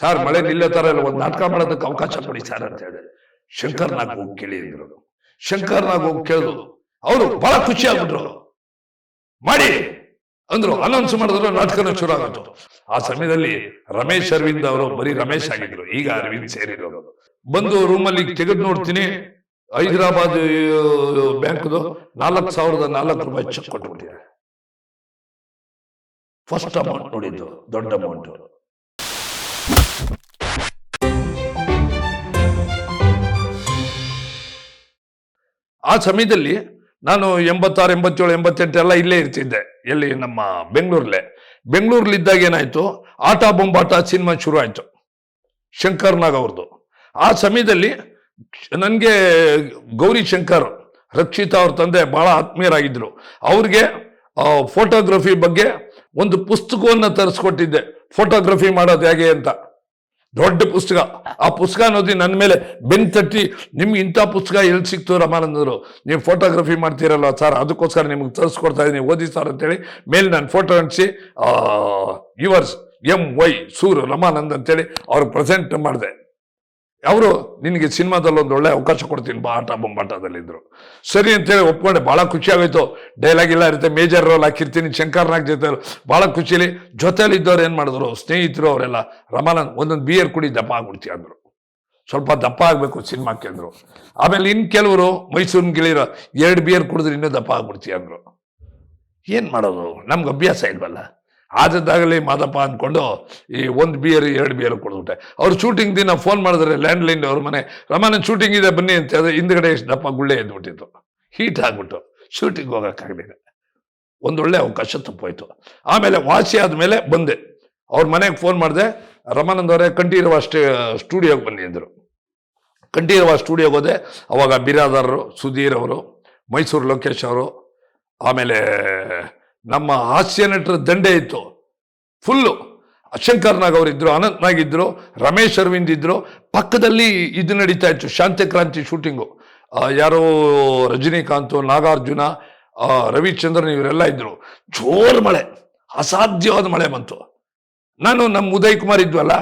Sir ಮಳೆ ನಿಲ್ಲತಾರ ಒಂದು ನಾಟಕ ಮಾಡೋದಕ್ಕೆ ಅವಕಾಶ ಕೊಡಿ ಸರ್ ಅಂತ ಹೇಳಿ ಶಂಕರ್ನಾಗ್ ಹೋಗಿ ಕೇಳಿದ್ರು ಶಂಕರ್ನಾಗ್ ಶಂಕರ್ ನಾಗ್ ಹೋಗಿ ಕೇಳಿದ್ರು. ಅವರು ಬಹಳ ಖುಷಿ ಆಗ್ಬಿಟ್ರು. ಮಾಡಿ. ಅಂದ್ರು. ಅನೌನ್ಸ್ ಮಾಡಿದ್ರು ನಾಟಕನ ಶುರು ಆಗುತ್ತೆ ಆ ಸಮಯದಲ್ಲಿ ರಮೇಶ್ ಅರವಿಂದ್ ಅವರು ಬರೀ ರಮೇಶ್ ಆಗಿದ್ರು. ಈಗ ಅರವಿಂದ್ ಸೇರಿರೋದು ಬಂದು ರೂಮಲ್ಲಿ ತೆಗೆದು ನೋಡ್ತೀನಿ ಹೈದರಾಬಾದ್ ಬ್ಯಾಂಕ್ದು ನಾಲ್ಕು ಸಾವಿರದ ನಾಲ್ಕು ರೂಪಾಯಿ ಚೆಕ್ ಕೊಟ್ಬಿಟ್ಟಿದೆ ಫಸ್ಟ್ ಅಮೌಂಟ್ ನೋಡಿದ್ದು. ದೊಡ್ಡ ಅಮೌಂಟ್ ಆ ಸಮಯದಲ್ಲಿ ನಾನು ಎಂಬತ್ತಾರು, ಎಂಬತ್ತೇಳು, ಎಂಬತ್ತೆಂಟೆಲ್ಲ ಇಲ್ಲೇ ಇರ್ತಿದ್ದೆ, ಎಲ್ಲಿ ನಮ್ಮ ಬೆಂಗಳೂರಲ್ಲೇ ಬೆಂಗಳೂರಲ್ಲಿದ್ದಾಗ ಏನಾಯ್ತು? ಆಟ ಬೊಂಬಾಟ ಸಿನಿಮಾ ಶುರು ಆಯಿತು ಶಂಕರ್ ನಾಗ್ ಅವ್ರದ್ದು ಆ ಸಮಯದಲ್ಲಿ ನನಗೆ ಗೌರಿ ಶಂಕರ್, ರಕ್ಷಿತಾ ಅವ್ರ ತಂದೆ ಬಹಳ ಆತ್ಮೀಯರಾಗಿದ್ದರು ಅವ್ರಿಗೆ ಫೋಟೋಗ್ರಫಿ ಬಗ್ಗೆ ಒಂದು ಪುಸ್ತಕವನ್ನು ತರಿಸ್ಕೊಟ್ಟಿದ್ದೆ ಫೋಟೋಗ್ರಫಿ ಮಾಡೋದು ಹೇಗೆ ಅಂತ. ದೊಡ್ಡ ಪುಸ್ತಕ. ಆ ಪುಸ್ತಕ ಅನ್ನೋದು ನನ್ನ ಮೇಲೆ ಬೆನ್ ತಟ್ಟಿ ನಿಮ್ಗೆ ಇಂಥ ಪುಸ್ತಕ ಎಲ್ಲಿ ಸಿಕ್ತು ರಮಾನಂದರು? ನೀವು ಫೋಟೋಗ್ರಫಿ ಮಾಡ್ತೀರಲ್ಲ ಸರ್ ಅದಕ್ಕೋಸ್ಕರ ನಿಮ್ಗೆ ತರಿಸ್ಕೊಡ್ತಾ ಇದ್ದೀನಿ ಓದಿ ಸರ್ ಅಂತೇಳಿ ಮೇಲೆ ನಾನು ಫೋಟೋ ಅಂಟಿಸಿ yours M Y Sur Ramanand ಅಂತೇಳಿ ಅವ್ರಿಗೆ ಪ್ರೆಸೆಂಟ್ ಮಾಡಿದೆ. ಅವರು ನಿನಗೆ ಸಿನಿಮಾದಲ್ಲಿ ಒಂದು ಒಳ್ಳೆ ಅವಕಾಶ ಕೊಡ್ತೀನಿ ಬಾಟ ಬೊಂಬಾಟದಲ್ಲಿದ್ದರು ಸರಿ ಅಂತೇಳಿ ಒಪ್ಕೊಂಡೆ, ಭಾಳ ಖುಷಿ ಆಗೋಯ್ತು. ಡೈಲಾಗ್ ಇಲ್ಲ ಇರುತ್ತೆ ಮೇಜರ್ ರೋಲ್ ಹಾಕಿರ್ತೀನಿ ಶಂಕರ್ನಾಗ್ ಜೊತೆ ಭಾಳ ಖುಷಿಲಿ. ಜೊತೆಲಿ ಇದ್ದವ್ರು ಏನು ಮಾಡಿದ್ರು, ಸ್ನೇಹಿತರು ಅವರೆಲ್ಲ ರಮಾನಂದ್ ಒಂದೊಂದು ಬಿಯರ್ ಕುಡಿ, ದಪ್ಪ ಆಗ್ಬಿಡ್ತೀಯ ಅಂದರು. ಸ್ವಲ್ಪ ದಪ್ಪ ಆಗಬೇಕು ಸಿನಿಮಾಕ್ಕೆ ಅಂದರು. ಆಮೇಲೆ ಇನ್ನು ಕೆಲವರು, ಮೈಸೂರಿನ ಗೆಳೆಯರು, ಎರಡು ಬಿಯರ್ ಕುಡಿದ್ರೆ ಇನ್ನೂ ದಪ್ಪ ಆಗ್ಬಿಡ್ತೀಯ ಅಂದರು. ಏನು ಮಾಡೋದು? ನಮ್ಗೆ ಅಭ್ಯಾಸ ಇಲ್ವಲ್ಲ. ಆದದ್ದಾಗಲಿ ಮಾದಪ್ಪ ಅಂದ್ಕೊಂಡು ಈ ಒಂದು ಬಿಯರ್ ಎರಡು ಬಿಯರ್ ಕೊಡ್ಬಿಟ್ಟೆ. ಅವ್ರು ಶೂಟಿಂಗ್ ದಿನ ಫೋನ್ ಮಾಡಿದ್ರೆ ಲ್ಯಾಂಡ್ ಲೈನ್ ಅವ್ರ ಮನೆ ರಮಾನ ಶೂಟಿಂಗ್ ಇದೆ, ಬನ್ನಿ ಅಂತ ಹೇಳಿದ್ರೆ ಹಿಂದ್ಗಡೆ ಎಷ್ಟು ದಪ್ಪ ಗುಳ್ಳೆ ಎದ್ಬಿಟ್ಟಿತ್ತು ಹೀಟ್ ಆಗ್ಬಿಟ್ಟು ಶೂಟಿಂಗ್ ಹೋಗೋಕ್ಕಾಗಲಿಲ್ಲ. ಒಂದೊಳ್ಳೆ ಅವಕಾಶ ತಪ್ಪೋಯ್ತು. ಆಮೇಲೆ ವಾಸಿ ಆದಮೇಲೆ ಬಂದೆ. ಅವ್ರ ಮನೆಗೆ ಫೋನ್ ಮಾಡಿದೆ ರಮಾನಂದ್ ಅವರೇ ಕಂಠೀರವ ಸ್ಟೇ ಸ್ಟುಡಿಯೋಗೆ ಬನ್ನಿ ಅಂದರು. ಕಂಠೀರವ ಸ್ಟುಡಿಯೋಗೆ ಹೋದೆ. ಅವಾಗ ಬಿರಾದಾರರು, ಸುಧೀರ್ ಅವರು, ಮೈಸೂರು ಲೋಕೇಶ್ ಅವರು, ಆಮೇಲೆ ನಮ್ಮ ಹಾಸ್ಯ ನಟರ ದಂಡೆ ಇತ್ತು. ಫುಲ್ಲು ಶಂಕರ್ ನಾಗ್ ಅವರಿದ್ರು ಅನಂತ್ ನಾಗ್ ಇದ್ರು ರಮೇಶ್ ಅರವಿಂದ್ ಇದ್ರು ಪಕ್ಕದಲ್ಲಿ ಇದು ನಡೀತಾ ಇತ್ತು, ಶಾಂತಿ ಕ್ರಾಂತಿ ಶೂಟಿಂಗು. ಯಾರೋ ರಜನಿಕಾಂತ್, ನಾಗಾರ್ಜುನ ರವಿಚಂದ್ರನ್ ಇವರೆಲ್ಲ ಇದ್ರು. ಜೋರ್ ಮಳೆ, ಅಸಾಧ್ಯವಾದ ಮಳೆ ಬಂತು. ನಾನು ನಮ್ಮ ಉದಯ್ ಕುಮಾರ್ ಇದ್ವಲ್ಲ,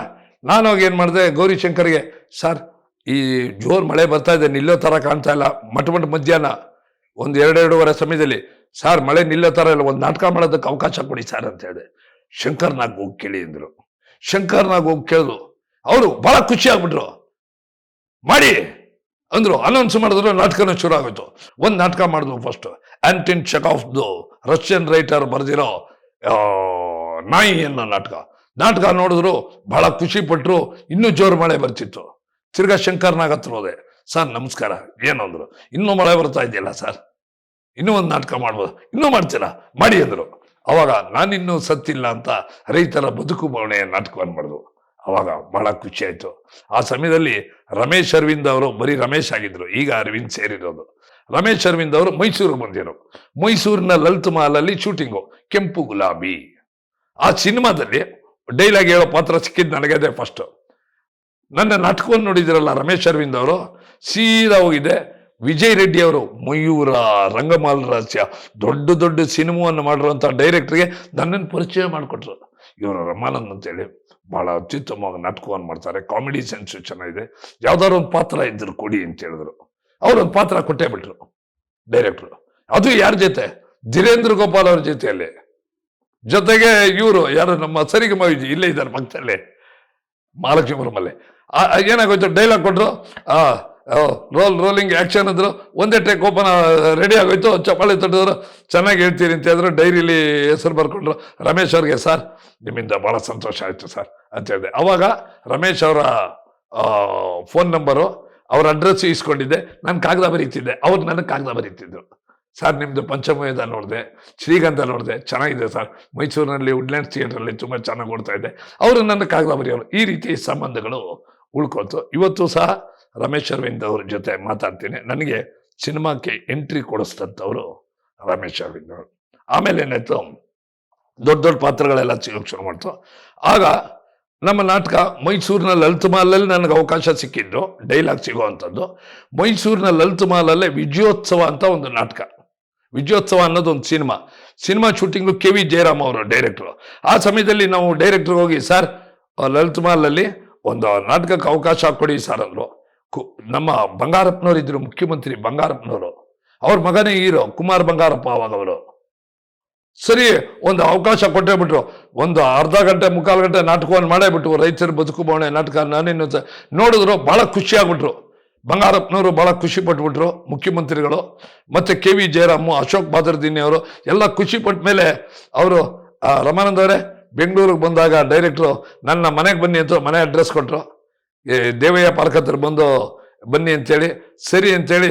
ನಾನು ಏನು ಮಾಡಿದೆ ಗೌರಿಶಂಕರ್ಗೆ ಸರ್, ಈ ಜೋರ್ ಮಳೆ ಬರ್ತಾ ಇದೆ, ನಿಲ್ಲೋ ಥರ ಕಾಣ್ತಾ ಇಲ್ಲ ಮಠ ಮಠ ಮಧ್ಯಾಹ್ನ ಒಂದು ಎರಡೆರಡೂವರೆ ಸಮಯದಲ್ಲಿ, ಸರ್, ಮಳೆ ನಿಲ್ಲೋ ಥರ ಇಲ್ಲ, ಒಂದು ನಾಟಕ ಮಾಡೋದಕ್ಕೆ ಅವಕಾಶ ಕೊಡಿ ಸರ್ ಅಂತ ಹೇಳಿದೆ ಶಂಕರ್ನಾಗ್ ಹೋಗಿ ಕೇಳಿ ಅಂದರು. ಶಂಕರ್ನಾಗ್ ಹೋಗಿ ಕೇಳಿದ್ರು ಅವರು ಬಹಳ ಖುಷಿ ಆಗ್ಬಿಟ್ರು, ಮಾಡಿ! ಅಂದ್ರು. ಅನೌನ್ಸ್ ಮಾಡಿದ್ರು, ನಾಟಕನ ಶುರು ಆಗೋಯ್ತು. ಒಂದು ನಾಟಕ ಮಾಡಿದ್ವು ಫಸ್ಟ್ ಆಂಟಿನ್ ಚೆಕಾಫ್ದು ರಷ್ಯನ್ ರೈಟರ್ ಬರೆದಿರೋ ನಾಯಿ ಅನ್ನೋ ನಾಟಕ. ನಾಟಕ ನೋಡಿದ್ರು ಬಹಳ ಖುಷಿ ಪಟ್ರು, ಇನ್ನೂ ಜೋರು ಮಳೆ ಬರ್ತಿತ್ತು. ತಿರ್ಗಾ ಶಂಕರ್ನಾಗ್ ಹತ್ರ ಹೋದೆ. ಸರ್, ನಮಸ್ಕಾರ, ಏನಂದ್ರು? ಇನ್ನೂ ಮಳೆ ಬರ್ತಾ ಇದೆಯಲ್ಲ ಸರ್? ಇನ್ನೂ ಒಂದು ನಾಟಕ ಮಾಡ್ಬೋದು. ಇನ್ನೂ ಮಾಡ್ತೀರಾ? ಮಾಡಿ ಅಂದರು. ಅವಾಗ ನಾನಿನ್ನೂ ಸತ್ತಿಲ್ಲ ಅಂತ ರೈತರ ಬದುಕು ಬವಣೆಯ ನಾಟಕವನ್ನು ಮಾಡಿದ್ರು. ಅವಾಗ ಬಹಳ ಖುಷಿ ಆಯಿತು. ಆ ಸಮಯದಲ್ಲಿ ರಮೇಶ್ ಅರವಿಂದ್ ಅವರು ಬರೀ ರಮೇಶ್ ಆಗಿದ್ರು. ಈಗ ಅರವಿಂದ್ ಸೇರಿರೋದು. ರಮೇಶ್ ಅರವಿಂದ್ ಅವರು ಮೈಸೂರಿಗೆ ಬಂದಿರು ಮೈಸೂರಿನ ಲಲಿತ್ ಮಹಲಲ್ಲಿ ಶೂಟಿಂಗು. ಕೆಂಪು ಗುಲಾಬಿ. ಆ ಸಿನಿಮಾದಲ್ಲಿ ಡೈಲಾಗ್ ಹೇಳೋ ಪಾತ್ರ ಸಿಕ್ಕಿದ್ದು ನನಗೆ ಅದೇ ಫಸ್ಟ್ ನನ್ನ ನಾಟಕವನ್ನು ನೋಡಿದಿರಲ್ಲ ರಮೇಶ್ ಅರವಿಂದ್ ಅವರು? ಸೀದಾ ಹೋಗಿದೆ ವಿಜಯ್ ರೆಡ್ಡಿ ಅವರು, ಮಯೂರ ರಂಗಮಾಲ ರಹಸ್ಯ. ದೊಡ್ಡ ದೊಡ್ಡ ಸಿನಿಮಾವನ್ನು ಮಾಡಿರುವಂಥ ಡೈರೆಕ್ಟ್ರಿಗೆ ನನ್ನನ್ನು ಪರಿಚಯ ಮಾಡಿಕೊಟ್ರು. ಇವರು ರಮಾನಂದ್ ಅಂತೇಳಿ. ಬಹಳ ಅತ್ಯುತ್ತಮವಾಗಿ ನಾಟಕವನ್ನು ಮಾಡ್ತಾರೆ. ಕಾಮಿಡಿ ಸೆನ್ಸು ಚೆನ್ನಾಗಿದೆ. ಯಾವ್ದಾದ್ರು ಒಂದು ಪಾತ್ರ ಇದ್ರು ಕೊಡಿ ಅಂತ ಹೇಳಿದ್ರು. ಅವ್ರೊಂದು ಪಾತ್ರ ಕೊಟ್ಟೇ ಬಿಟ್ರು ಡೈರೆಕ್ಟ್ರು ಅದು ಯಾರ ಜೊತೆ? ಧೀರೇಂದ್ರ ಗೋಪಾಲ್ ಅವ್ರ ಜೊತೆಯಲ್ಲಿ. ಜೊತೆಗೆ ಇವರು ಯಾರು ನಮ್ಮ ಸರಿಗೆ ಮವಿಜಿ, ಇಲ್ಲೇ ಇದ್ದಾರೆ ಆ- ಆ, ಏನಾಗೋಯ್ತು? ಡೈಲಾಗ್ ಕೊಟ್ಟರು ಆ ರೋಲ್ ರೋಲಿಂಗ್ ಆ್ಯಕ್ಷನ್ ಅಂದರು ಒಂದೇ ಟೇಕ್ ಓಪನ್ ರೆಡಿ ಆಗೋಯ್ತು. ಚಪ್ಪಾಳಿ ತಟ್ಟಿದ್ರು. ಚೆನ್ನಾಗಿ ಹೇಳ್ತೀರಿ ಅಂತ ಹೇಳಿದ್ರು. ಡೈರಿಲಿ ಹೆಸರು ಬರ್ಕೊಂಡ್ರು. ರಮೇಶ್ ಅವ್ರಿಗೆ, ಸರ್, ನಿಮ್ಮಿಂದ ಭಾಳ ಸಂತೋಷ ಆಯಿತು ಸರ್, ಅಂತ ಹೇಳಿದೆ. ಅವಾಗ ರಮೇಶ್ ಅವರ ಫೋನ್ ನಂಬರು ಅವ್ರ ಅಡ್ರೆಸ್ ಇಸ್ಕೊಂಡಿದ್ದೆ. ನಾನು ಕಾಗದ ಬರೀತಿದ್ದೆ ಅವ್ರು ನನಗೆ ಕಾಗದ ಬರೀತಿದ್ರು ಸರ್ ನಿಮ್ಮದು ಪಂಚಮಯದ ನೋಡಿದೆ, ಶ್ರೀಗಂಧ ನೋಡಿದೆ, ಚೆನ್ನಾಗಿದೆ ಸರ್. ಮೈಸೂರಿನಲ್ಲಿ ವುಡ್ಲ್ಯಾಂಡ್ ಥಿಯೇಟ್ರಲ್ಲಿ ತುಂಬ ಚೆನ್ನಾಗಿ ಓಡ್ತಾ ಇದೆ. ಅವರು ನನ್ನ ಕಾಗದ ಬರೆಯೋರು ಈ ರೀತಿ ಸಂಬಂಧಗಳು ಉಳ್ಕೊತು. ಇವತ್ತು ಸಹ ರಮೇಶ್ ಅರವಿಂದ್ ಅವ್ರ ಜೊತೆ ಮಾತಾಡ್ತೀನಿ. ನನಗೆ ಸಿನಿಮಾಕ್ಕೆ ಎಂಟ್ರಿ ಕೊಡಿಸ್ತಂಥವ್ರು ರಮೇಶ್ ಅರವಿಂದ್ ಅವರು. ಆಮೇಲೆ ಏನಾಯ್ತು? ದೊಡ್ಡ ದೊಡ್ಡ ಪಾತ್ರಗಳೆಲ್ಲ ಸಿಗೋಕ್ಕೆ ಶುರು ಮಾಡ್ತು. ಆಗ ನಮ್ಮ ನಾಟಕ ಮೈಸೂರಿನ ಲಲಿತ ಮಾಲಲ್ಲಿ ನನಗೆ ಅವಕಾಶ ಸಿಕ್ಕಿದ್ದು, ಡೈಲಾಗ್ ಸಿಗೋವಂಥದ್ದು. ಮೈಸೂರಿನ ಲಲಿತ ಮಾಲಲ್ಲೇ ವಿಜಯೋತ್ಸವ ಅಂತ ಒಂದು ನಾಟಕ. ವಿಜಯೋತ್ಸವ ಅನ್ನೋದು ಒಂದು cinema. Cinema shooting K V Jayaram ಅವರು, ಡೈರೆಕ್ಟ್ರು. ಆ ಸಮಯದಲ್ಲಿ ನಾವು ಡೈರೆಕ್ಟ್ರಿಗೆ ಹೋಗಿ, ಸರ್ ಲಲಿತ ಮಾಲಲ್ಲಿ ಒಂದು ನಾಟಕಕ್ಕೆ ಅವಕಾಶ ಕೊಡಿ, ಸರ್, ಅಂದ್ರು. ನಮ್ಮ ಬಂಗಾರಪ್ಪನವರು ಇದ್ರು ಮುಖ್ಯಮಂತ್ರಿ ಬಂಗಾರಪ್ಪನವರು. ಅವ್ರ ಮಗನೇ ಹೀರೋ, ಕುಮಾರ್ ಬಂಗಾರಪ್ಪ ಅವಾಗ ಅವರು ಸರಿ, ಒಂದು ಅವಕಾಶ ಕೊಟ್ಟೇ ಬಿಟ್ರು. ಒಂದು ಅರ್ಧ ಗಂಟೆ, ಮುಕ್ಕಾಲು ಗಂಟೆ ನಾಟಕವನ್ನು ಮಾಡೇ ಬಿಟ್ಟು ರೈತರು ಬದುಕು ಬವಣೆ ನಾಟಕ ನಾನೇನು ನೋಡಿದ್ರು ಭಾಳ ಖುಷಿ ಆಗ್ಬಿಟ್ರು ಬಂಗಾರಪ್ಪನವರು ಭಾಳ ಖುಷಿ ಪಟ್ಬಿಟ್ರು ಮುಖ್ಯಮಂತ್ರಿಗಳು. ಮತ್ತು ಕೆ ವಿ ಜಯರಾಮು, ಅಶೋಕ್ ಬಾದರ್ದಿನಿ ಅವರು, ಎಲ್ಲ ಖುಷಿ ಪಟ್ಟ ಮೇಲೆ ಅವರು ರಮಾನಂದ ಅವರೇ, ಬೆಂಗಳೂರಿಗೆ ಬಂದಾಗ ಡೈರೆಕ್ಟ್ರು, ನನ್ನ ಮನೆಗೆ ಬನ್ನಿ ಅಂತ ಮನೆ ಅಡ್ರೆಸ್ ಕೊಟ್ಟರು ದೇವಯ್ಯ ಪಾರ್ಕ್ ಹತ್ರ ಬಂದು ಬನ್ನಿ ಅಂತೇಳಿ ಸರಿ ಅಂತೇಳಿ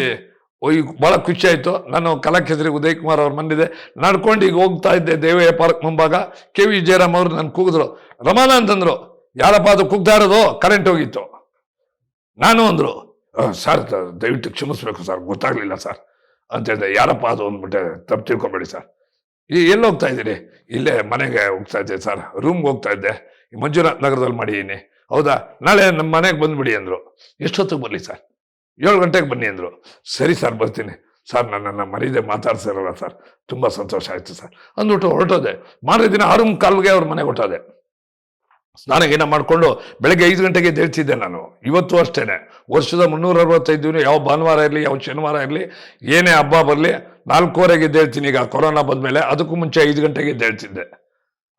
ಈಗ ಭಾಳ ಖುಷಿ ಆಯಿತು. ನಾನು ಕಲಾಕ್ಷೇತ್ರಿ ಉದಯ್ ಕುಮಾರ್ ಅವ್ರು ಬಂದಿದೆ ನಡ್ಕೊಂಡು ಈಗ ಹೋಗ್ತಾ ಇದ್ದೆ ದೇವಯ್ಯ ಪಾರ್ಕ್ ಮುಂಭಾಗ. ಕೆ ವಿ ಜಯರಾಮ್ ಅವರು ನಾನು ಕೂಗಿದ್ರು. ರಮಾನ ಅಂತಂದ್ರು ಯಾರಪ್ಪ ಅದು ಕೂಗ್ತಾ ಇರೋದು? ಕರೆಂಟ್ ಹೋಗಿತ್ತು. ನಾನು ಅಂದರು "ಆ, ಸರ್ ದಯವಿಟ್ಟು ಕ್ಷಮಿಸ್ಬೇಕು ಸರ್ ಗೊತ್ತಾಗ್ಲಿಲ್ಲ ಸರ್. ಅಂತ ಹೇಳಿದೆ ಯಾರಪ್ಪ ಅದು? ಅಂದ್ಬಿಟ್ಟೆ ತಪ್ಪು ತಿಳ್ಕೊಬೇಡಿ ಸರ್. ಈ ಎಲ್ಲಿ ಹೋಗ್ತಾ ಇದ್ದೀರಿ? ಇಲ್ಲೇ ಮನೆಗೆ ಹೋಗ್ತಾ ಇದ್ದೆ ಸರ್ ರೂಮ್ಗೆ ಹೋಗ್ತಾ ಇದ್ದೆ. ಮಂಜುನಾಥ್ ನಗರದಲ್ಲಿ ಮಾಡಿದ್ದೀನಿ ಹೌದಾ? ನಾಳೆ ನಮ್ಮ ಮನೆಗೆ ಬಂದ್ಬಿಡಿ ಅಂದರು. ಎಷ್ಟೊತ್ತಿಗೆ ಬರಲಿ ಸರ್? ಏಳು ಗಂಟೆಗೆ ಬನ್ನಿ ಅಂದರು. ಸರಿ ಸರ್, ಬರ್ತೀನಿ. ಸರ್ ನನ್ನನ್ನು ಮರೀದೆ ಮಾತಾಡ್ಸಿರಲ್ಲ ಸರ್. ತುಂಬ ಸಂತೋಷ ಆಯಿತು ಸರ್. ಅಂದ್ಬಿಟ್ಟು ಹೊರಟೋದೆ. ಮಾರನೇ ದಿನ ಆರು ಕಾಲ್ಗೆ ಅವ್ರ ಮನೆಗೆ ಹೊಟ್ಟೋದೆ ಏನೋ ಮಾಡಿಕೊಂಡು ಬೆಳಗ್ಗೆ ಐದು ಗಂಟೆಗೆ ಎದ್ದೇಳ್ತಿದ್ದೆ ನಾನು. ಇವತ್ತು ಅಷ್ಟೇ ವರ್ಷದ ಮುನ್ನೂರ ಅರವತ್ತೈದು ದಿನ, ಯಾವ ಭಾನುವಾರ ಇರಲಿ, ಯಾವ ಶನಿವಾರ ಇರಲಿ, ಏನೇ ಹಬ್ಬ ಬರಲಿ, ನಾಲ್ಕೂವರೆಗೆ ಎದ್ದೇಳ್ತೀನಿ ಈಗ ಕೊರೋನಾ ಬಂದಮೇಲೆ. ಅದಕ್ಕೂ ಮುಂಚೆ ಐದು ಗಂಟೆಗೆ ಎದ್ದೇಳ್ತಿದ್ದೆ.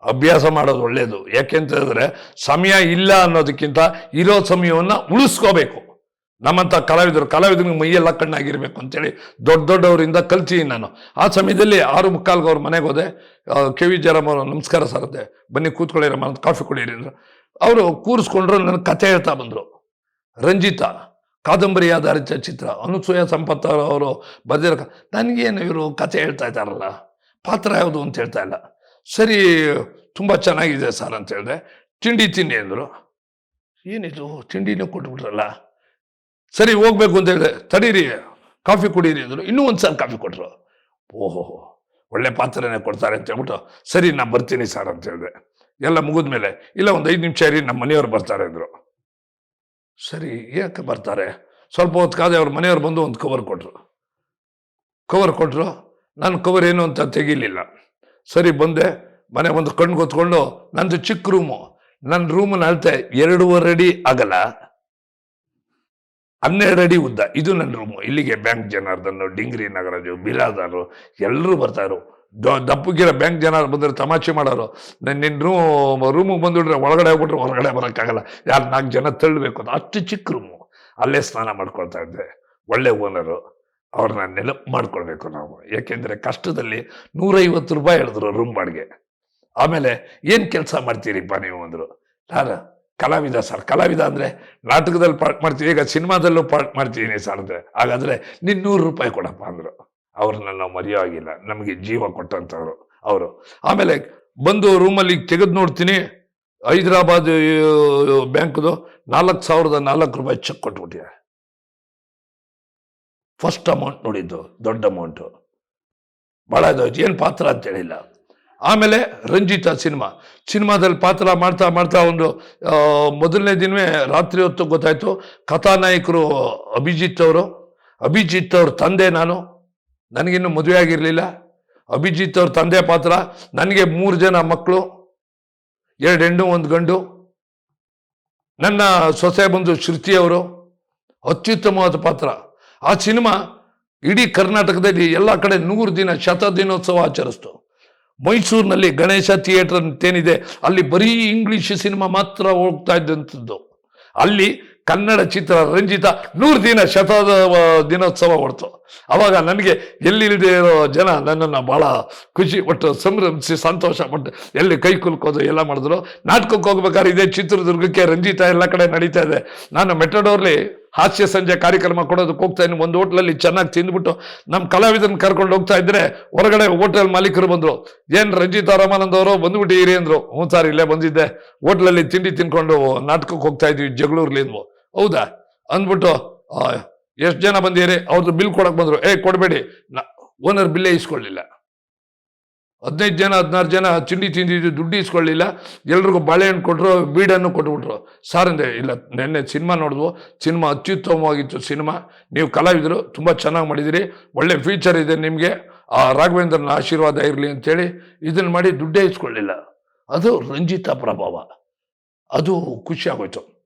ಅಭ್ಯಾಸ ಮಾಡೋದು ಒಳ್ಳೆಯದು ಹೇಳಿದ್ರೆ, ಸಮಯ ಇಲ್ಲ ಅನ್ನೋದಕ್ಕಿಂತ ಇರೋ ಸಮಯವನ್ನು ಉಳಿಸ್ಕೋಬೇಕು. ನಮ್ಮಂಥ ಕಲಾವಿದರು ಕಲಾವಿದನಿಗೆ ಮೈಯೆಲ್ಲ ಕಣ್ಣಾಗಿರ್ಬೇಕು ಅಂತೇಳಿ ದೊಡ್ಡ ದೊಡ್ಡವರಿಂದ ಕಲ್ತೀನಿ ನಾನು. ಆ ಸಮಯದಲ್ಲಿ ಆರು ಮುಕ್ಕಾಲ್ಗೆ ಅವ್ರ ಮನೆಗೆ ಹೋದೆ. ಕೆ ವಿ ಜಯರಾಮ್ ಅವರು ನಮಸ್ಕಾರ ಸರದೆ ಬನ್ನಿ ಕೂತ್ಕೊಳ್ಳಿ ರಮ್ಮ ಅಂತ ಕಾಫಿ ಕುಡೀರಿ ಅಂದ್ರೆ. ಅವರು ಕೂರಿಸ್ಕೊಂಡ್ರು ನನಗೆ ಕತೆ ಹೇಳ್ತಾ ಬಂದರು. ರಂಜಿತಾ, ಕಾದಂಬರಿ ಆಧಾರಿತ ಚಿತ್ರ, ಅನುಸೂಯ ಸಂಪತ್ ಅವರು ಬರೆದಿರೋ ನನಗೇನು ಇವರು ಕತೆ ಹೇಳ್ತಾ ಇದ್ದಾರಲ್ಲ? ಪಾತ್ರ ಯಾವುದು ಅಂತ ಹೇಳ್ತಾ ಇಲ್ಲ. ಸರಿ, ತುಂಬ ಚೆನ್ನಾಗಿದೆ ಸರ್ ಅಂತ ಹೇಳಿದೆ. ತಿಂಡಿ ತಿನ್ನಿ ಅಂದರು. ಏನಿದು, ತಿಂಡಿನೂ ಕೊಟ್ಬಿಟ್ರಲ್ಲ. ಸರಿ, ಹೋಗ್ಬೇಕು ಅಂತ ಹೇಳಿದೆ. ತಡೀರಿ, ಕಾಫಿ ಕುಡೀರಿ ಅಂದರು. ಇನ್ನೂ ಒಂದು ಸಲ ಕಾಫಿ ಕೊಟ್ಟರು ಓಹೋ, ಒಳ್ಳೆ ಪಾತ್ರನೇ ಕೊಡ್ತಾರೆ ಅಂತ ಹೇಳ್ಬಿಟ್ಟು, ಸರಿ, ನಾನು ಬರ್ತೀನಿ ಸರ್ ಅಂತ ಹೇಳಿದೆ. ಎಲ್ಲ ಮುಗಿದ್ಮೇಲೆ, ಇಲ್ಲ, ಒಂದು ಐದು ನಿಮಿಷ ಇರಿ ನಮ್ಮ ಮನೆಯವ್ರು ಬರ್ತಾರೆ ಅಂದರು. ಸರಿ, ಯಾಕೆ ಬರ್ತಾರೆ? ಸ್ವಲ್ಪ ಹೊತ್ತು ಕಾದೆ ಅವ್ರ ಮನೆಯವ್ರು ಬಂದು ಒಂದು ಕವರ್ ಕೊಟ್ಟರು ಕವರ್ ಕೊಟ್ಟರು ನಾನು ಕವರ್ ಏನು ಅಂತ ತೆಗಿಲಿಲ್ಲ. ಸರಿ ಬಂದೆ, ಮನೆ ಒಂದು ಕಣ್ಣು ಕೂತ್ಕೊಂಡು ನಂದು ಚಿಕ್ಕ ರೂಮು ನನ್ನ ರೂಮನ್ನು ಅಳತೆ ಎರಡೂವರೆ ಅಡಿ ಆಗಲ್ಲ. ಹನ್ನೆರಡು ಅಡಿ ಉದ್ದ. ಇದು ನನ್ನ ರೂಮು ಇಲ್ಲಿಗೆ ಬ್ಯಾಂಕ್ ಜನಾರ್ದನ್ನು ಡಿಂಗ್ರಿ ನಗರಾಜು ಬಿಲಾದಾರು ಎಲ್ಲರೂ ಬರ್ತಾರು. ದಪ್ಪಗಿರ ಬ್ಯಾಂಕ್ ಜನ ಬಂದ್ರೆ ತಮಾಷೆ ಮಾಡೋರು. ನನ್ನ ನಿನ್ನ ರೂಮ್ ರೂಮಿಗೆ ಬಂದುಬಿಟ್ರೆ ಒಳಗಡೆ ಹೋಗ್ಬಿಟ್ರೆ ಹೊರಗಡೆ ಬರೋಕ್ಕಾಗಲ್ಲ ಯಾರು ನಾಲ್ಕು ಜನ ತಳ್ಳಬೇಕು ಅಷ್ಟು ಚಿಕ್ಕ ರೂಮು ಅಲ್ಲೇ ಸ್ನಾನ ಮಾಡ್ಕೊಳ್ತಾ ಇದ್ದೆ. ಒಳ್ಳೆ ಓನರು ಅವ್ರನ್ನ ನೆನಪು ಮಾಡ್ಕೊಳ್ಬೇಕು ನಾವು. ಯಾಕೆಂದ್ರೆ ಕಷ್ಟದಲ್ಲಿ ನೂರೈವತ್ತು ರೂಪಾಯಿ ಹೇಳಿದ್ರು ರೂಮ್ ಬಾಡಿಗೆ. ಆಮೇಲೆ ಏನು ಕೆಲಸ ಮಾಡ್ತೀರಿಪ್ಪ ನೀವು ಅಂದರು. ನಾನು ಕಲಾವಿದ ಸರ್ ಕಲಾವಿದ ಅಂದರೆ ನಾಟಕದಲ್ಲಿ ಪಾರ್ಟ್ ಮಾಡ್ತೀವಿ, ಈಗ ಸಿನಿಮಾದಲ್ಲೂ ಪಾರ್ಟ್ ಮಾಡ್ತೀನಿ ಸರ್ ಅಂದರೆ. ಹಾಗಾದರೆ ನೀನು ನೂರು ರೂಪಾಯಿ ಕೊಡಪ್ಪ ಅಂದರು. ಅವ್ರನ್ನ ನಾವು ಮರೆಯೋ ಆಗಿಲ್ಲ ನಮಗೆ ಜೀವ ಕೊಟ್ಟಂಥವ್ರು ಅವರು. ಆಮೇಲೆ ಬಂದು ರೂಮಲ್ಲಿ ತೆಗೆದು ನೋಡ್ತೀನಿ. ಹೈದರಾಬಾದ್ ಬ್ಯಾಂಕ್ದು ನಾಲ್ಕು ಸಾವಿರದ ನಾಲ್ಕು ರೂಪಾಯಿ ಚೆಕ್ ಕೊಟ್ಬಿಟ್ಟಿದೆ ಫಸ್ಟ್ ಅಮೌಂಟ್ ನೋಡಿದ್ದು, ದೊಡ್ಡ ಅಮೌಂಟು. ಭಾಳ ಇದಾಯ್ತು ಏನು ಪಾತ್ರ ಅಂತ ಹೇಳಿಲ್ಲ. ಆಮೇಲೆ ರಂಜಿತ ಸಿನಿಮಾ. ಸಿನಿಮಾದಲ್ಲಿ ಪಾತ್ರ ಮಾಡ್ತಾ ಮಾಡ್ತಾ ಒಂದು ಮೊದಲನೇ ದಿನವೇ ರಾತ್ರಿ ಹೊತ್ತು ಗೊತ್ತಾಯಿತು, ಕಥಾನಾಯಕರು ಅಭಿಜಿತ್ ಅವರು. ಅಭಿಜಿತ್ ಅವ್ರ ತಂದೆ ನಾನು. ನನಗಿನ್ನೂ ಮದುವೆ ಆಗಿರಲಿಲ್ಲ. ಅಭಿಜಿತ್ ಅವ್ರ ತಂದೆ ಪಾತ್ರ, ನನಗೆ ಮೂರು ಜನ ಮಕ್ಕಳು, ಎರಡು ಹೆಣ್ಣು, ಒಂದು ಗಂಡು. ನನ್ನ ಸೊಸೆ ಬಂದು ಶ್ರುತಿ ಅವರು. ಅತ್ಯುತ್ತಮವಾದ ಪಾತ್ರ. ಆ ಸಿನಿಮಾ ಇಡೀ ಕರ್ನಾಟಕದಲ್ಲಿ ಎಲ್ಲ ಕಡೆ ನೂರು ದಿನ ಶತ ದಿನೋತ್ಸವ ಆಚರಿಸ್ತು. ಮೈಸೂರಿನಲ್ಲಿ ಗಣೇಶ ಥಿಯೇಟರ್ ಅಂತೇನಿದೆ, ಅಲ್ಲಿ ಬರೀ ಇಂಗ್ಲಿಷ್ ಸಿನಿಮಾ ಮಾತ್ರ ಹೋಗ್ತಾ ಇದ್ದಂಥದ್ದು. ಅಲ್ಲಿ ಕನ್ನಡ ಚಿತ್ರ ರಂಜಿತ ನೂರು ದಿನ ಶತದ ದಿನೋತ್ಸವ ಹೊಡ್ತು. ಅವಾಗ ನನಗೆ ಎಲ್ಲಿಲ್ಲದೆ ಇರೋ ಜನ ನನ್ನನ್ನು ಭಾಳ ಖುಷಿ ಪಟ್ಟು, ಸಂಭ್ರಮಿಸಿ, ಸಂತೋಷ ಪಟ್ಟು ಎಲ್ಲಿ ಕೈ ಕುಲ್ಕೋದು ಎಲ್ಲ ಮಾಡಿದ್ರು. ನಾಟಕಕ್ಕೆ ಹೋಗ್ಬೇಕಾದ್ರೆ ಇದೇ ಚಿತ್ರದುರ್ಗಕ್ಕೆ ರಂಜಿತ ಎಲ್ಲ ಕಡೆ ನಡೀತಾ ಇದೆ. ನಾನು ಮೆಟಡೋರ್ಲಿ ಹಾಸ್ಯ ಸಂಜೆ ಕಾರ್ಯಕ್ರಮ ಕೊಡೋದಕ್ಕೆ ಹೋಗ್ತಾ ಇದ್ದೀನಿ. ಒಂದು ಹೋಟ್ಲಲ್ಲಿ ಚೆನ್ನಾಗಿ ತಿಂದ್ಬಿಟ್ಟು ನಮ್ಮ ಕಲಾವಿದನ ಕರ್ಕೊಂಡು ಹೋಗ್ತಾ ಇದ್ರೆ ಹೊರಗಡೆ ಹೋಟೆಲ್ ಮಾಲೀಕರು ಬಂದರು. ಏನು ರಂಜಿತಾ ರಾಮಾನಂದ್ ಅವರು? ಬಂದ್ಬಿಟ್ಟಿರಿ ಅಂದರು. ಹ್ಞೂ ಸರ್, ಇಲ್ಲೇ ಬಂದಿದ್ದೆ. ಹೋಟ್ಲಲ್ಲಿ ತಿಂಡಿ ತಿನ್ಕೊಂಡು ನಾಟಕಕ್ಕೆ ಹೋಗ್ತಾ ಇದ್ವಿ, ಜಗಳೂರ್ಲಿ ಅಂದ್ವು. ಹೌದಾ? ಅಂದ್ಬಿಟ್ಟು ಎಷ್ಟು ಜನ ಬಂದಿರಿ? ಅವ್ರದ್ದು ಬಿಲ್ ಕೊಡೋಕೆ ಬಂದರು. ಏ, ಕೊಡಬೇಡಿ. ಓನರ್ ಬಿಲ್ಲೇ ಇಸ್ಕೊಳ್ಳಿಲ್ಲ. ಹದಿನೈದು ಜನ, ಹದಿನಾರು ಜನ ತಿಂಡಿ ತಿಂದಿದ್ದು ದುಡ್ಡು ಇಸ್ಕೊಳ್ಳಿಲ್ಲ ಎಲ್ರಿಗೂ ಬಾಳೆಹಣ್ಣು ಕೊಟ್ಟರು ಬೀಡನ್ನು ಕೊಟ್ಬಿಟ್ರು. ಸಾರ್ ಅಂದೆ ಇಲ್ಲ, ನೆನ್ನೆ ಸಿನಿಮಾ ನೋಡಿದ್ವು. ಸಿನಿಮಾ ಅತ್ಯುತ್ತಮವಾಗಿತ್ತು ಸಿನಿಮಾ. ನೀವು ಕಲಾವಿದರು, ತುಂಬ ಚೆನ್ನಾಗಿ ಮಾಡಿದಿರಿ. ಒಳ್ಳೆ ಫ್ಯೂಚರ್ ಇದೆ ನಿಮಗೆ. ಆ ರಾಘವೇಂದ್ರನ ಆಶೀರ್ವಾದ ಇರಲಿ ಅಂತೇಳಿ ಇದನ್ನು ಮಾಡಿ ದುಡ್ಡೇ ಇಸ್ಕೊಳ್ಳಿಲ್ಲ ಅದು ರಂಜಿತ ಪ್ರಭಾವ. ಅದು ಖುಷಿ ಆಗೋಯ್ತು.